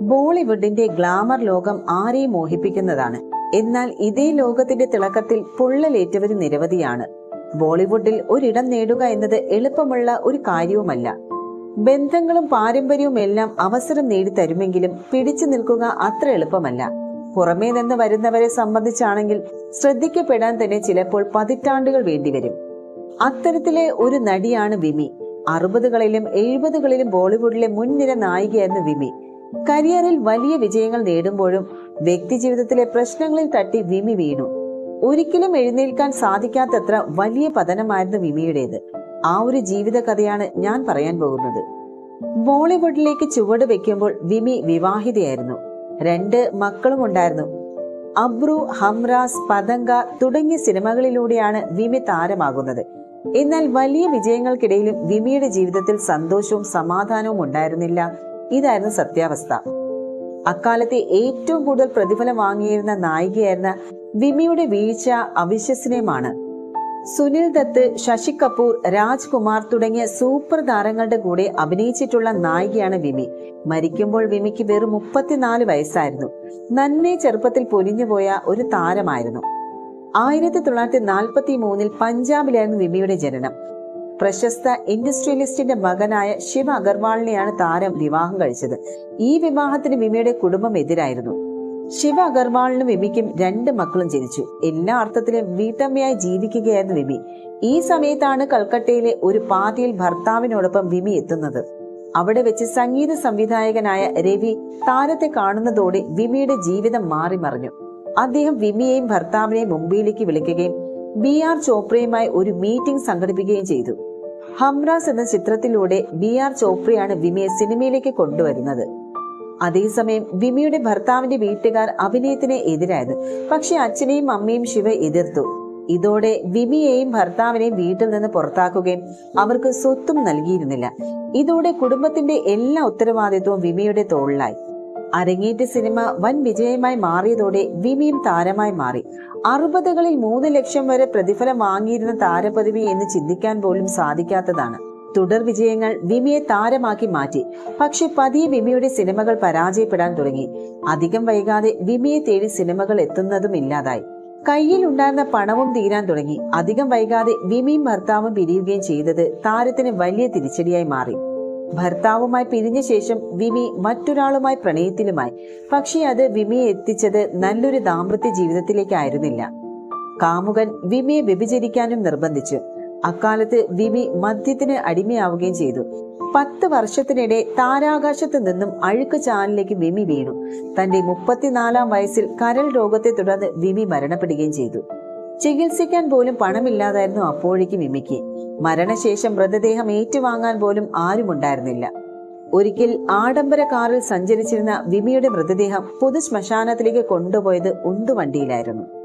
ബോളിവുഡിന്റെ glamour ലോകം ആരെയും മോഹിപ്പിക്കുന്നതാണ്. എന്നാൽ ഇതേ ലോകത്തിന്റെ തിളക്കത്തിൽ പൊള്ളലേറ്റവര് നിരവധിയാണ്. ബോളിവുഡിൽ ഒരിടം നേടുക എന്നത് എളുപ്പമുള്ള ഒരു കാര്യവുമല്ല. ബന്ധങ്ങളും പാരമ്പര്യവും എല്ലാം അവസരം നേടിത്തരുമെങ്കിലും പിടിച്ചു നിൽക്കുക അത്ര എളുപ്പമല്ല. പുറമേ നിന്ന് വരുന്നവരെ സംബന്ധിച്ചാണെങ്കിൽ ശ്രദ്ധിക്കപ്പെടാൻ തന്നെ ചിലപ്പോൾ പതിറ്റാണ്ടുകൾ വേണ്ടിവരും. അത്തരത്തിലെ ഒരു നടിയാണ് വിമി. അറുപതുകളിലും എഴുപതുകളിലും ബോളിവുഡിലെ മുൻനിര നായികയായിരുന്നു വിമി. കരിയറിൽ വലിയ വിജയങ്ങൾ നേടുമ്പോഴും വ്യക്തി ജീവിതത്തിലെ പ്രശ്നങ്ങളിൽ തട്ടി വിമി വീണു. ഒരിക്കലും എഴുന്നേൽക്കാൻ സാധിക്കാത്തത്ര വലിയ പതനമായിരുന്നു വിമിയുടേത്. ആ ഒരു ജീവിത കഥയാണ് ഞാൻ പറയാൻ പോകുന്നത്. ബോളിവുഡിലേക്ക് ചുവട് വെക്കുമ്പോൾ വിമി വിവാഹിതയായിരുന്നു. രണ്ട് മക്കളും ഉണ്ടായിരുന്നു. അബ്രു ഹംറാസ് പതങ്ക തുടങ്ങിയ സിനിമകളിലൂടെയാണ് വിമി താരമാകുന്നത്. എന്നാൽ വലിയ വിജയങ്ങൾക്കിടയിലും വിമിയുടെ ജീവിതത്തിൽ സന്തോഷവും സമാധാനവും ഉണ്ടായിരുന്നില്ല ഇതായിരുന്നു സത്യാവസ്ഥ. അക്കാലത്തെ ഏറ്റവും കൂടുതൽ പ്രതിഫലം വാങ്ങിയിരുന്ന നായികയായിരുന്ന വിമിയുടെ വീഴ്ച അവിശ്വസനീയമാണ്. സുനിൽ ദത്ത് ശശി കപൂർ രാജ്കുമാർ തുടങ്ങിയ സൂപ്പർ താരങ്ങളുടെ കൂടെ അഭിനയിച്ചിട്ടുള്ള നായികയാണ് വിമി. മരിക്കുമ്പോൾ വിമിക്ക് വെറും മുപ്പത്തിനാല് വയസ്സായിരുന്നു. നന്നേ ചെറുപ്പത്തിൽ പൊലിഞ്ഞുപോയ ഒരു താരമായിരുന്നു. ആയിരത്തി തൊള്ളായിരത്തി നാൽപ്പത്തി മൂന്നിൽ പഞ്ചാബിലായിരുന്നു വിമിയുടെ ജനനം. പ്രശസ്ത ഇൻഡസ്ട്രിയലിസ്റ്റിന്റെ മകനായ ശിവ അഗർവാളിനെയാണ് താരം വിവാഹം കഴിച്ചത്. ഈ വിവാഹത്തിന് വിമയുടെ കുടുംബം എതിരായിരുന്നു. ശിവ അഗർവാളിനും വിമിക്കും രണ്ട് മക്കളും ജനിച്ചു. എല്ലാ അർത്ഥത്തിലും വീട്ടമ്മയായി ജീവിക്കുകയായിരുന്നു വിമി. ഈ സമയത്താണ് കൽക്കട്ടയിലെ ഒരു പാർട്ടിയിൽ ഭർത്താവിനോടൊപ്പം വിമി എത്തുന്നത്. അവിടെ വെച്ച് സംഗീത സംവിധായകനായ രവി താരത്തെ കാണുന്നതോടെ വിമിയുടെ ജീവിതം മാറി മറിഞ്ഞു. അദ്ദേഹം വിമിയെയും ഭർത്താവിനെയും മുംബൈയിലേക്ക് വിളിക്കുകയും ബി ആർ ചോപ്രയുമായി ഒരു മീറ്റിംഗ് സംഘടിപ്പിക്കുകയും ചെയ്തു. ഹംറാസ് എന്ന ചിത്രത്തിലൂടെ ബി ആർ ചോപ്രയാണ് വിമിയെ സിനിമയിലേക്ക് കൊണ്ടുവരുന്നത്. അതേസമയം വിമിയുടെ ഭർത്താവിന്റെ വീട്ടുകാർ അഭിനയത്തിന് എതിരായത്. പക്ഷെ അച്ഛനെയും അമ്മയും ശിവ എതിർത്തു. ഇതോടെ വിമിയെയും ഭർത്താവിനെയും വീട്ടിൽ നിന്ന് പുറത്താക്കുകയും അവർക്ക് സ്വത്തും നൽകിയിരുന്നില്ല. ഇതോടെ കുടുംബത്തിന്റെ എല്ലാ ഉത്തരവാദിത്വവും വിമിയുടെ തോളിലായി. അരങ്ങേറ്റ സിനിമ വൻ വിജയമായി മാറിയതോടെ വിമിയും താരമായി മാറി. അറുപതുകളിൽ മൂന്ന് ലക്ഷം വരെ പ്രതിഫലം വാങ്ങിയിരുന്ന താരപദവി എന്ന് ചിന്തിക്കാൻ പോലും സാധിക്കാത്തതാണ്. തുടർ വിജയങ്ങൾ വിമിയെ താരമാക്കി മാറ്റി. പക്ഷെ പതിയെ വിമിയുടെ സിനിമകൾ പരാജയപ്പെടാൻ തുടങ്ങി. അധികം വൈകാതെ വിമിയെ തേടി സിനിമകൾ എത്തുന്നതും ഇല്ലാതായി. കയ്യിൽ ഉണ്ടായിരുന്ന പണവും തീരാൻ തുടങ്ങി. അധികം വൈകാതെ വിമിയും ഭർത്താവും പിരിയുകയും ചെയ്തത് താരത്തിന് വലിയ തിരിച്ചടിയായി മാറി. ഭർത്താവുമായി പിരിഞ്ഞ ശേഷം വിമി മറ്റൊരാളുമായി പ്രണയത്തിലുമായി. പക്ഷേ അത് വിമിയെ എത്തിച്ചത് നല്ലൊരു ദാമ്പത്യ ജീവിതത്തിലേക്കായിരുന്നില്ല. കാമുകൻ വിമിയെ വ്യഭിചരിക്കാനും നിർബന്ധിച്ചു. അക്കാലത്ത് വിമി മദ്യത്തിന് അടിമയാവുകയും ചെയ്തു. പത്ത് വർഷത്തിനിടെ താരാകാശത്ത് നിന്നും അഴുക്ക് ചാലിലേക്ക് വിമി വീണു. തന്റെ മുപ്പത്തിനാലാം വയസ്സിൽ കരൾ രോഗത്തെ തുടർന്ന് വിമി മരണപ്പെടുകയും ചെയ്തു. ചികിത്സിക്കാൻ പോലും പണമില്ലാതായിരുന്നു അപ്പോഴേക്ക് വിമിക്ക്. മരണശേഷം മൃതദേഹം ഏറ്റുവാങ്ങാൻ പോലും ആരുമുണ്ടായിരുന്നില്ല. ഒരിക്കൽ ആഡംബര കാറിൽ സഞ്ചരിച്ചിരുന്ന വിമിയുടെ മൃതദേഹം പൊതു ശ്മശാനത്തിലേക്ക് കൊണ്ടുപോയത് ഉന്തുവണ്ടിയിലായിരുന്നു